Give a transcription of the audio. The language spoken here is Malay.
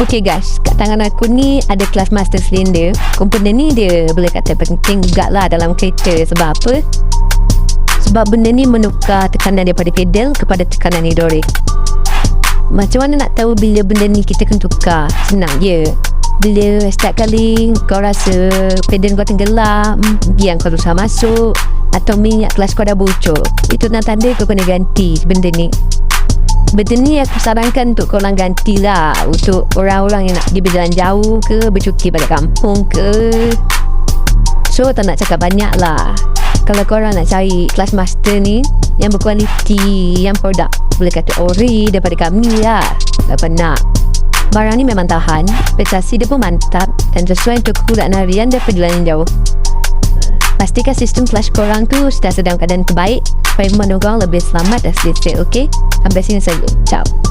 Okay guys, kat tangan aku ni ada kelas master cylinder. Komponen ni dia boleh kata penting juga lah dalam kereta. Sebab apa? Sebab benda ni menukar tekanan daripada pedal kepada tekanan hidrolik. Macam mana nak tahu bila benda ni kita kena tukar? Senang je. Bila setiap kali kau rasa pedal kau tenggelam, biar kau susah masuk atau minyak kelas kau dah bocor. Itu nak tanda kau kena ganti benda ni. Benda ni aku sarankan untuk korang gantilah Untuk orang-orang yang nak pergi berjalan jauh ke Bercuti balik kampung ke. So tak nak cakap banyak lah. Kalau korang nak cari kelas master ni Yang berkualiti Yang produk boleh kata ori Daripada kami lah. Lepas nak Barang ni memang tahan Prestasi dia pun mantap Dan sesuai untuk kekuatan harian dan perjalanan jauh Pastikan sistem flash korang tu sudah sedang keadaan terbaik supaya memandang korang lebih selamat dan selesa, okey? Sampai sini saja. Ciao.